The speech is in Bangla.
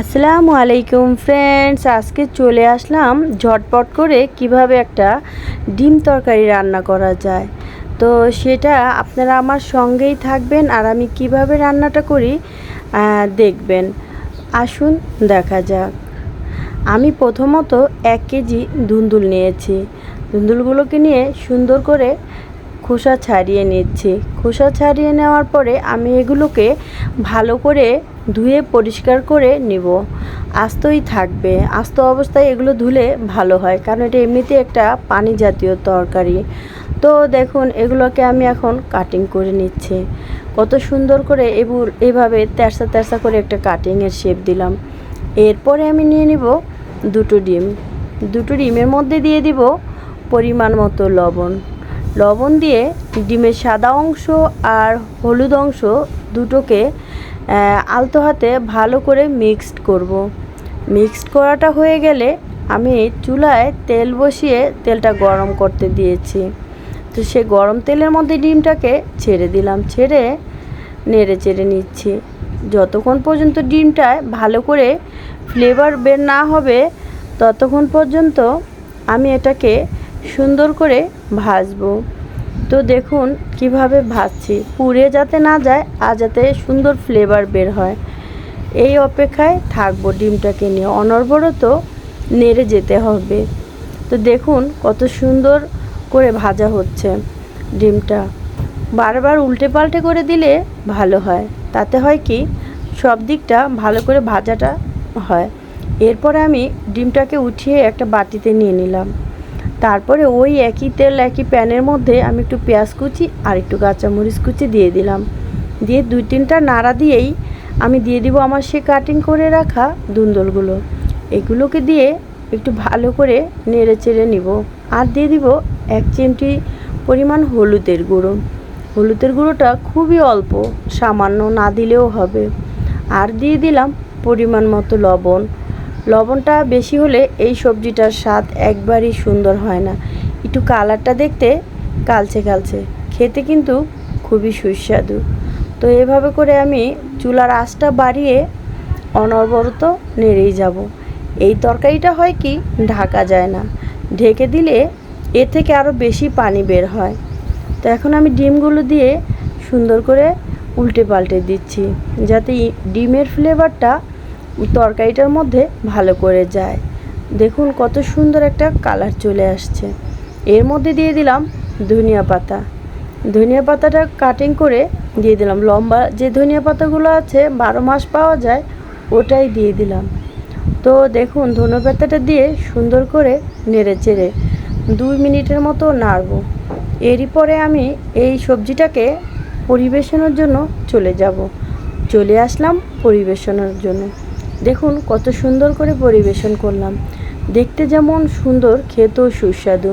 আসসালামু আলাইকুম ফ্রেন্ডস আজকে চলে আসলাম ঝটপট করে কীভাবে একটা ডিম তরকারি রান্না করা যায়। তো সেটা আপনারা আমার সঙ্গেই থাকবেন আর আমি কীভাবে রান্নাটা করি দেখবেন। আসুন দেখা যাক। আমি প্রথমত এক কেজি ধুন্দুল নিয়েছি। ধুন্দুলগুলোকে নিয়ে সুন্দর করে খোসা ছাড়িয়ে নিচ্ছি। খোসা ছাড়িয়ে নেওয়ার পরে আমি এগুলোকে ভালো করে ধুয়ে পরিষ্কার করে নিব। আস্তই থাকবে। আস্ত অবস্থায় এগুলো ধুলে ভালো হয়, কারণ এটা এমনিতে একটা পানি জাতীয় তরকারি। তো দেখুন, এগুলোকে আমি এখন কাটিং করে নিচ্ছি। কত সুন্দর করে এবুর, এভাবে তেরসা তেরসা করে একটা কাটিংয়ের শেপ দিলাম। এরপরে আমি নিয়ে নিব দুটো ডিম। দুটো ডিমের মধ্যে দিয়ে দিব পরিমাণ মতো লবণ। লবণ দিয়ে ডিমের সাদা অংশ আর হলুদ অংশ দুটোকে আলতো হাতে ভালো করে মিক্সড করব। মিক্সড করাটা হয়ে গেলে আমি চুলায় তেল বসিয়ে তেলটা গরম করতে দিয়েছি। তো সে গরম তেলের মধ্যে ডিমটাকে ছেড়ে দিলাম, ছেড়ে নেড়ে চেড়ে নিচ্ছি। যতক্ষণ পর্যন্ত ডিমটায় ভালো করে ফ্লেভার বের না হবে, ততক্ষণ পর্যন্ত আমি এটাকে সুন্দর করে ভাজবো। তো দেখুন কীভাবে ভাজছি। পুড়ে যাতে না যায়, আর যাতে সুন্দর ফ্লেভার বের হয়। এই অপেক্ষায় থাকব ডিমটাকে নিয়ে। অনর্বরত নেড়ে যেতে হবে। তো দেখুন কত সুন্দর করে ভাজা হচ্ছে ডিমটা। বারবার উল্টে পাল্টে করে দিলে ভালো হয়। তাতে হয় কি, সব দিকটা ভালো করে ভাজাটা হয়। এরপরে আমি ডিমটাকে উঠিয়ে একটা বাটিতে নিয়ে নিলাম। তারপরে ওই একই তেল, একই প্যানের মধ্যে আমি একটু পেঁয়াজ কুচি আর একটু কাঁচামরিচ কুচি দিয়ে দিলাম। দিয়ে দুই তিনটা নাড়া দিয়েই আমি দিয়ে দিব আমার সে কাটিং করে রাখা দুন্দলগুলো। এগুলোকে দিয়ে একটু ভালো করে নেড়ে চেড়ে নিব। আর দিয়ে দিব এক চিমটি পরিমাণ হলুদের গুঁড়ো। হলুদের গুঁড়োটা খুবই অল্প, সামান্য না দিলেও হবে। আর দিয়ে দিলাম পরিমাণ মতো লবণ। লবণটা বেশি হলে এই সবজিটার স্বাদ একবারই সুন্দর হয় না। একটু কালারটা দেখতে কালচে কালচে, খেতে কিন্তু খুবই সুস্বাদু। তো এভাবে করে আমি চুলার আঁচটা বাড়িয়ে অনবরত নেড়েই যাব। এই তরকারিটা হয় কি, ঢাকা যায় না। ঢেকে দিলে এর থেকে আরও বেশি পানি বের হয়। তো এখন আমি ডিমগুলো দিয়ে সুন্দর করে উল্টে পাল্টে দিচ্ছি, যাতে ডিমের ফ্লেভারটা তরকারিটার মধ্যে ভালো করে যায়। দেখুন কত সুন্দর একটা কালার চলে আসছে। এর মধ্যে দিয়ে দিলাম ধনিয়া পাতা। ধনিয়া পাতাটা কাটিং করে দিয়ে দিলাম। লম্বা যে ধনিয়া পাতাগুলো আছে, বারো মাস পাওয়া যায়, ওটাই দিয়ে দিলাম। তো দেখুন ধনে পাতাটা দিয়ে সুন্দর করে নেড়ে চেড়ে দুই মিনিটের মতো নাড়বো। এরই পরে আমি এই সবজিটাকে পরিবেশনের জন্য চলে যাব। চলে আসলাম পরিবেশনের জন্য। দেখুন কত সুন্দর করে পরিবেশন করলাম। দেখতে যেমন সুন্দর খেতেও সুস্বাদু।